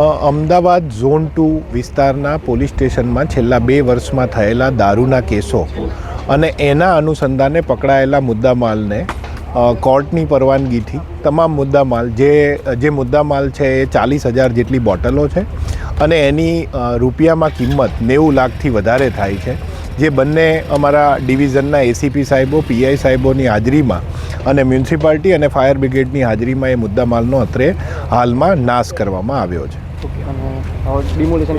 Ahmedabad zone two વિસ્તારના police સ્ટેશનમાં છેલ્લા બે વર્ષમાં થયેલા દારૂના કેસો અને એના અનુસંધાને પકડાયેલા મુદ્દામાલને કોર્ટની પરવાનગીથી તમામ મુદ્દામાલ, જે જે મુદ્દામાલ છે એ ચાલીસ હજાર જેટલી બોટલો છે અને એની રૂપિયામાં કિંમત નેવું લાખથી વધારે થાય છે. જે બંને અમારા ડિવિઝનના એસીપી સાહેબો, પીઆઈ સાહેબોની હાજરીમાં અને મ્યુનિસિપાલિટી અને ફાયર બ્રિગેડની હાજરીમાં એ મુદ્દામાલનો અત્રે હાલમાં નાશ કરવામાં આવ્યો છે. ડિમોલિશન